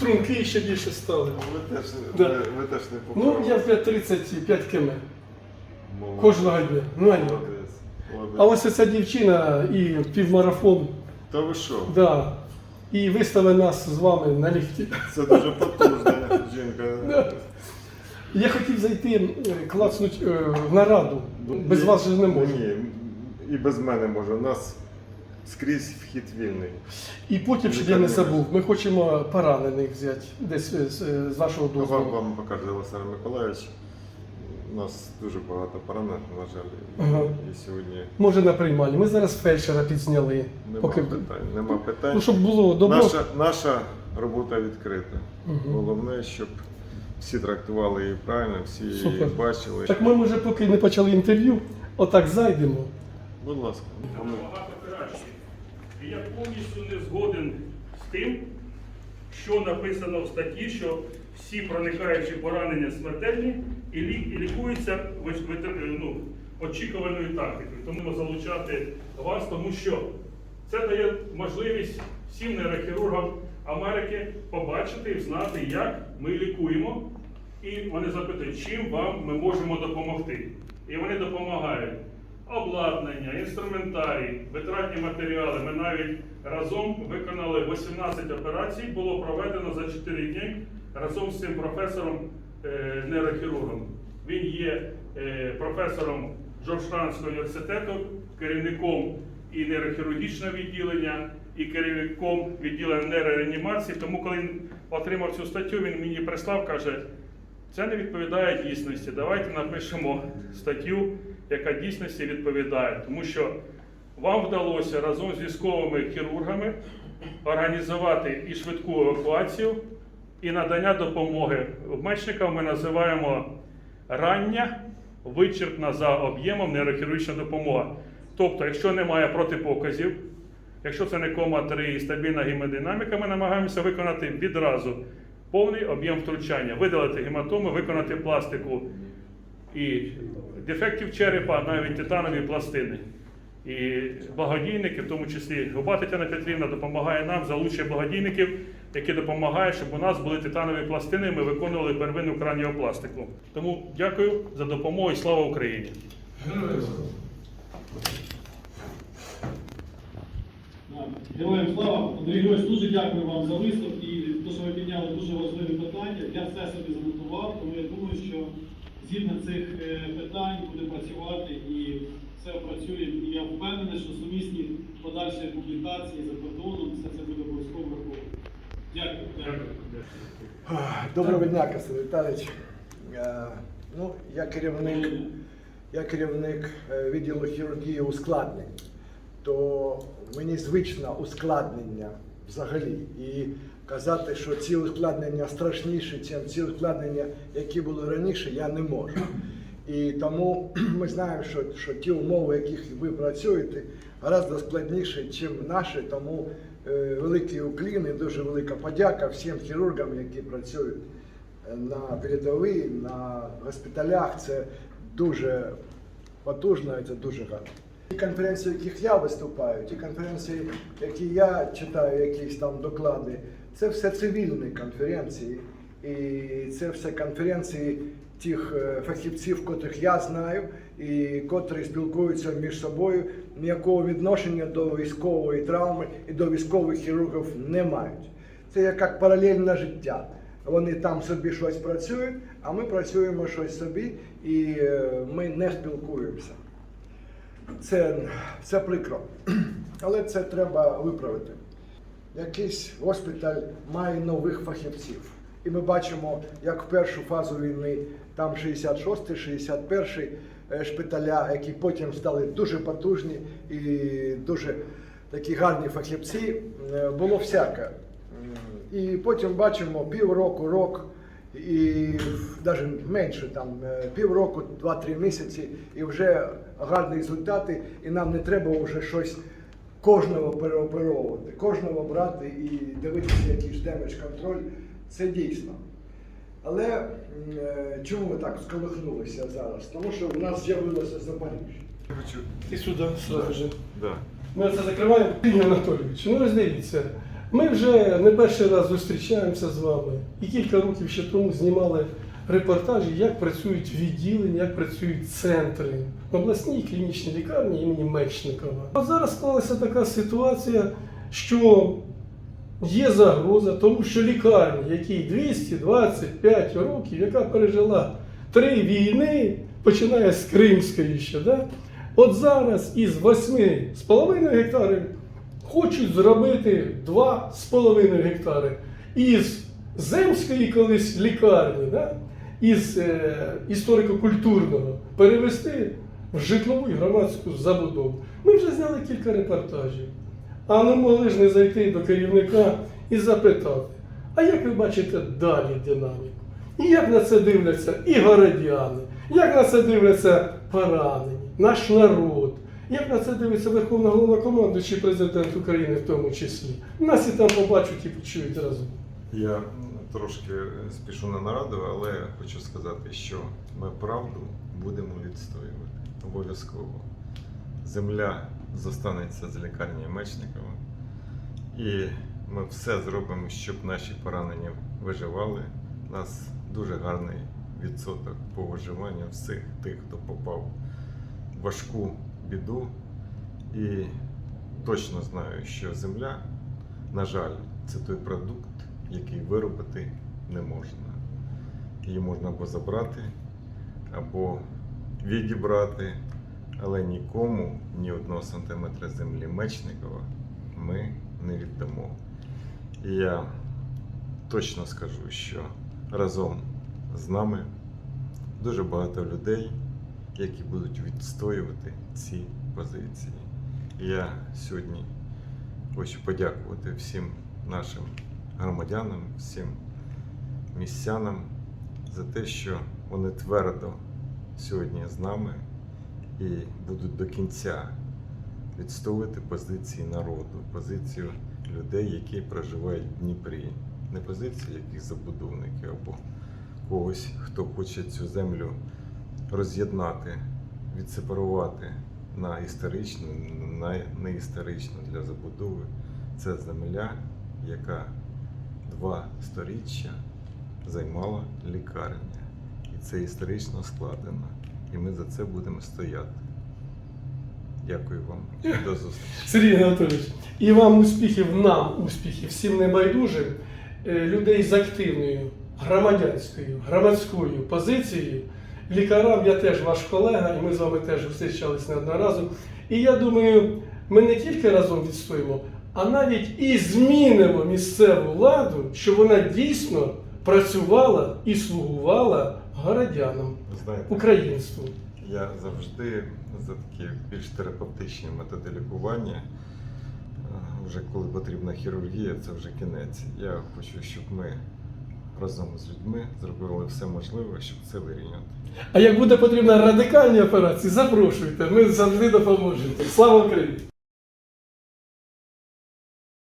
струнки ще більше стали. Ви теж, Да. ви, ви теж не Ну, я вже 35 км Молодець. кожного дня. Ну, а ні. Молодець. Молодець. А ось ця дівчина і півмарафон, Та ви що? да. І виставив нас з вами на ліфті. Це дуже потужна жінка. Да. Я хотів зайти е, клацнуть е, в нараду. Без вас же не можу. Ні, і без мене може. У нас скрізь вхід вільний. І потім, щоб я не забув, ми хочемо поранених взяти десь е, з, е, з вашого Вам, дозволу. вам покаже Олександр Миколаївич. У нас дуже багато поранених, на жаль. Ага. І сьогодні Може на приймальні. Ми зараз фельдшера підзняли. нема Поки... питань. Нема питань. Ну, щоб було добро. Наша, наша робота відкрита. Мгм. Головне, щоб всі трактували її правильно, всі Супер. її бачили. Так ми вже поки не почали інтерв'ю, отак зайдемо. Будь ласка. Я повністю не згоден з тим, що написано в статті, що всі проникаючі поранення смертельні і, лікуються вис- ну, очікувальною тактикою. Тому залучати вас, тому що це дає можливість всім нейрохірургам Америки побачити і знати, як ми лікуємо. І вони запитують, чим вам ми можемо допомогти. І вони допомагають. Обладнання, інструментарій, витратні матеріали. Ми навіть разом виконали 18 операцій, було проведено за 4 дні разом з цим професором е, нейрохірургом. Він є е, професором Джорджтаунського університету, керівником і нейрохірургічного відділення, і керівником відділення нейрореанімації. Тому, коли він отримав цю статтю, він мені прислав, каже. Це не відповідає дійсності. Давайте напишемо статтю, яка дійсності відповідає. Тому що вам вдалося разом з військовими хірургами організувати і швидку евакуацію, і надання допомоги. Мечникам ми називаємо рання, вичерпна за об'ємом нейрохірургічна допомога. Тобто, якщо немає протипоказів, якщо це не кома 3 і стабільна гемодинаміка, ми намагаємося виконати відразу повний об'єм втручання, видалити гематоми, виконати пластику і дефектів черепа, навіть титанові пластини. І благодійники, в тому числі Губа Тетяна Петрівна, допомагає нам, залучує благодійників, які допомагають, щоб у нас були титанові пластини, і ми виконували первинну краніопластику. Тому дякую за допомогу і слава Україні! Героям слава! Андрій Григорович, дуже дякую вам за виступ і те, що ви підняли дуже важливі питання. Я все собі занотував, тому я думаю, що згідно цих е, питань буде працювати і все працює. І я впевнений, що сумісні подальші публікації за кордоном, все це буде обов'язково враховано. Дякую. Дякую. Доброго дня, Костянтин Віталійович. Е, Ну, я керівник, я керівник е, відділу хірургії ускладнень, то мені звично ускладнення взагалі. І казати, що ці ускладнення страшніші, ніж ці ускладнення, які були раніше, я не можу. І тому ми знаємо, що, що ті умови, в яких ви працюєте, гораздо складніші, ніж наші. Тому е, великий уклін і дуже велика подяка всім хірургам, які працюють на передовій, на госпіталях. Це дуже потужно і це дуже гарно. Ті конференції, в яких я виступаю, ті конференції, які я читаю, якісь там доклади, це все цивільні конференції. І це все конференції тих е, фахівців, котрих я знаю, і котрі спілкуються між собою, ніякого відношення до військової травми і до військових хірургів не мають. Це як, паралельне життя. Вони там собі щось працюють, а ми працюємо щось собі, і е, ми не спілкуємося. Це, це прикро. Але це треба виправити. Якийсь госпіталь має нових фахівців. І ми бачимо, як в першу фазу війни там 66-й, 61-й е, шпиталя, які потім стали дуже потужні і дуже такі гарні фахівці, е, було всяке. І потім бачимо півроку, рок, і навіть менше там е, півроку, два-три місяці, і вже гарні результати, і нам не треба вже щось кожного переоперовувати, кожного брати і дивитися, який ж демедж контроль. Це дійсно. Але е, чому ви так сколихнулися зараз? Тому що в нас з'явилося Запоріжжя. І сюди сразу же. Да. Ми це закриваємо. Ігор Анатолійович, ну ось дивіться. Ми вже не перший раз зустрічаємося з вами і кілька років ще тому знімали репортажі, як працюють відділення, як працюють центри в обласній клінічній лікарні імені Мечникова. А зараз склалася така ситуація, що є загроза, тому що лікарня, якій 225 років, яка пережила три війни, починає з Кримської ще, да? от зараз із 8,5 гектарів хочуть зробити 2,5 гектари. Із земської колись лікарні, да? Із е, історико-культурного перевести в житлову і громадську забудову. Ми вже зняли кілька репортажів. А ми могли ж не зайти до керівника і запитати, а як ви бачите далі динаміку? І як на це дивляться і городяни, як на це дивляться поранені, наш народ, як на це дивиться Верховна Головнокомандуючий президент України в тому числі. Нас і там побачать і почують разом. Я трошки спішу на нараду, але хочу сказати, що ми правду будемо відстоювати обов'язково. Земля зостанеться з лікарні Мечникова, і ми все зробимо, щоб наші поранені виживали. У нас дуже гарний відсоток по виживанню всіх тих, хто попав в важку біду. І точно знаю, що земля, на жаль, це той продукт, який виробити не можна. Її можна або забрати, або відібрати, але нікому ні одного сантиметра землі Мечникова ми не віддамо. І я точно скажу, що разом з нами дуже багато людей, які будуть відстоювати ці позиції. І я сьогодні хочу подякувати всім нашим громадянам, всім містянам за те, що вони твердо сьогодні з нами і будуть до кінця відстоювати позиції народу, позицію людей, які проживають в Дніпрі, не позиції яких забудовників або когось, хто хоче цю землю роз'єднати, відсепарувати на історичну, на неісторичну для забудови. Це земля, яка два сторіччя займала лікарня. І це історично складено. І ми за це будемо стояти. Дякую вам. До зустрічі. Сергій Анатолійович, і вам успіхів, нам успіхів, всім небайдужим, е, людей з активною громадянською, громадською позицією. Лікарам я теж ваш колега, і ми з вами теж зустрічались неодноразово. І я думаю, ми не тільки разом відстоїмо, а навіть і змінимо місцеву владу, щоб вона дійсно працювала і слугувала городянам, знаєте, українству. Я завжди за такі більш терапевтичні методи лікування. Е, Вже коли потрібна хірургія, це вже кінець. Я хочу, щоб ми разом з людьми зробили все можливе, щоб це вирівняти. А як буде потрібна радикальні операції, запрошуйте, ми завжди допоможемо. Слава Україні!